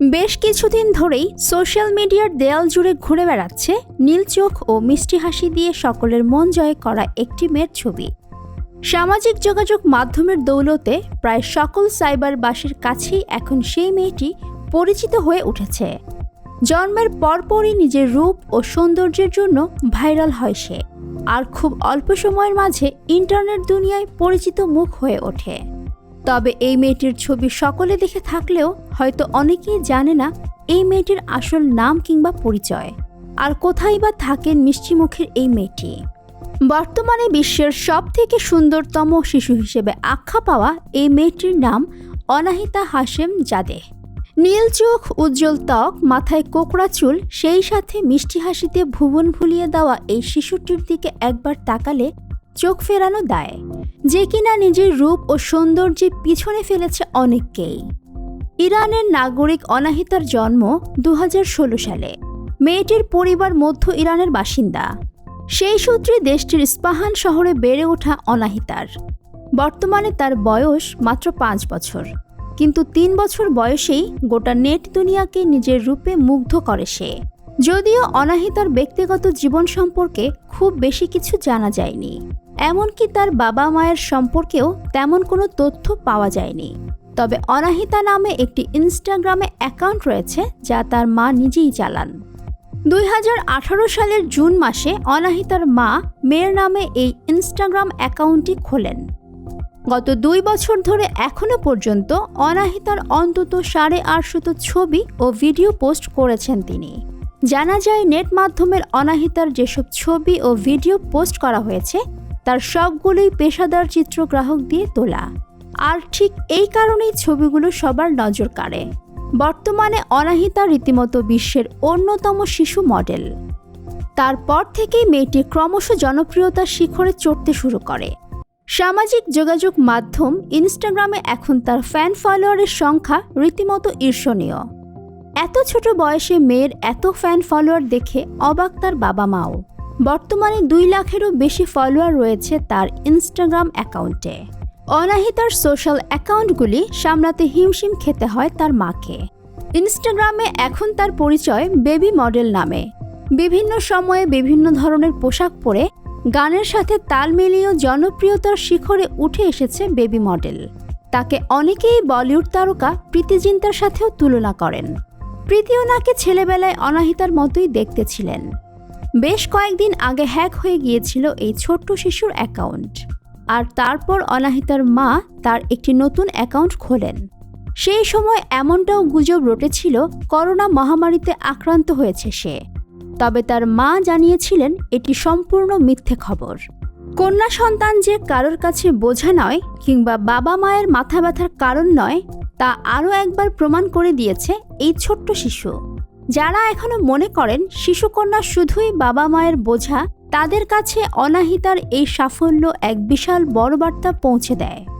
বেশ কিছুদিন ধরেই সোশ্যাল মিডিয়ার দেয়াল জুড়ে ঘুরে বেড়াচ্ছে নীল চোখ ও মিষ্টি হাসি দিয়ে সকলের মন জয় করা একটি মেয়ের ছবি। সামাজিক যোগাযোগ মাধ্যমের দৌলতে প্রায় সকল সাইবার বাসের কাছেই এখন সেই মেয়েটি পরিচিত হয়ে উঠেছে। জন্মের পরপরই নিজের রূপ ও সৌন্দর্যের জন্য ভাইরাল হয় সে। আর খুব অল্প সময়ের মাঝে ইন্টারনেট দুনিয়ায় পরিচিত মুখ হয়ে ওঠে। তবে এই মেয়েটির ছবি সকলে দেখে থাকলেও হয়তো অনেকেই জানে না এই মেয়েটির আসল নাম কিংবা পরিচয়। আর কোথায় বা থাকেন মিষ্টি মুখের এই মেয়েটি? বর্তমানে বিশ্বের সব থেকে সুন্দরতম শিশু হিসেবে আখ্যা পাওয়া এই মেয়েটির নাম অনাহিতা হাশেম জাদে। নীল চোখ, উজ্জ্বল ত্বক, মাথায় কোকড়া চুল, সেই সাথে মিষ্টি হাসিতে ভুবন ভুলিয়ে দেওয়া এই শিশুটির দিকে একবার তাকালে চোখ ফেরানো দায়। যে কিনা নিজের রূপ ও সৌন্দর্যে পিছনে ফেলেছে অনেককেই। ইরানের নাগরিক অনাহিতার জন্ম দু হাজার ষোলো সালে। মেয়েটির পরিবার মধ্য ইরানের বাসিন্দা। সেই সূত্রে দেশটির ইস্পাহান শহরে বেড়ে ওঠা অনাহিতার। বর্তমানে তার বয়স মাত্র পাঁচ বছর। কিন্তু তিন বছর বয়সেই গোটা নেট দুনিয়াকে নিজের রূপে মুগ্ধ করে সে। যদিও অনাহিতার ব্যক্তিগত জীবন সম্পর্কে খুব বেশি কিছু জানা যায়নি। এমনকি তার বাবা মায়ের সম্পর্কেও তেমন কোনো তথ্য পাওয়া যায়নি। তবে অনাহিতা নামে একটি ইনস্টাগ্রামে অ্যাকাউন্ট রয়েছে যা তার মা নিজেই চালান। দুই হাজার আঠারো সালের জুন মাসে অনাহিতার মা মেয়ের নামে এই ইনস্টাগ্রাম অ্যাকাউন্টটি খোলেন। গত দুই বছর ধরে এখনও পর্যন্ত অনাহিতার অন্তত সাড়ে আটশত ছবি ও ভিডিও পোস্ট করেছেন তিনি। জানা যায়, নেট মাধ্যমের অনাহিতার যেসব ছবি ও ভিডিও পোস্ট করা হয়েছে তার সবগুলোই পেশাদার চিত্রগ্রাহক দিয়ে তোলা। আর ঠিক এই কারণেই ছবিগুলো সবার নজর কাড়ে। বর্তমানে অনাহিতা রীতিমতো বিশ্বের অন্যতম শিশু মডেল। তারপর থেকেই মেয়েটি ক্রমশ জনপ্রিয়তার শিখরে চড়তে শুরু করে। সামাজিক যোগাযোগ মাধ্যম ইনস্টাগ্রামে এখন তার ফ্যান ফলোয়ারের সংখ্যা রীতিমতো ঈর্ষণীয়। এত ছোট বয়সে মেয়ের এত ফ্যান ফলোয়ার দেখে অবাক তার বাবা মাও বর্তমানে দুই লাখেরও বেশি ফলোয়ার রয়েছে তার ইনস্টাগ্রাম অ্যাকাউন্টে অনাহিতার সোশ্যাল অ্যাকাউন্টগুলি সামলাতে হিমশিম খেতে হয় তার মাকে। ইনস্টাগ্রামে এখন তার পরিচয় বেবি মডেল নামে। বিভিন্ন সময়ে বিভিন্ন ধরনের পোশাক পরে গানের সাথে তাল মিলিয়েও জনপ্রিয়তার শিখরে উঠে এসেছে বেবি মডেল তাকে অনেকেই বলিউড তারকা প্রীতি জিন্তার সাথেও তুলনা করেন। প্রীতিও নাকি ছেলেবেলায় অনাহিতার মতোই দেখতে ছিলেন। বেশ কয়েকদিন আগে হ্যাক হয়ে গিয়েছিল এই ছোট্ট শিশুর অ্যাকাউন্ট। আর তারপর অনাহিতার মা তার একটি নতুন অ্যাকাউন্ট খোলেন। সেই সময় এমনটাও গুজব রটেছিল, করোনা মহামারীতে আক্রান্ত হয়েছে সে। তবে তার মা জানিয়েছিলেন, এটি সম্পূর্ণ মিথ্যে খবর। কন্যা সন্তান যে কারোর কাছে বোঝা নয়, কিংবা বাবা মায়ের মাথা ব্যথার কারণ নয়, তা আরও একবার প্রমাণ করে দিয়েছে এই ছোট্ট শিশু। যারা এখনও মনে করেন শিশুকন্যা শুধুই বাবা মায়ের বোঝা, তাদের কাছে অনাহিতার এই সাফল্য এক বিশাল বড় বার্তা পৌঁছে দেয়।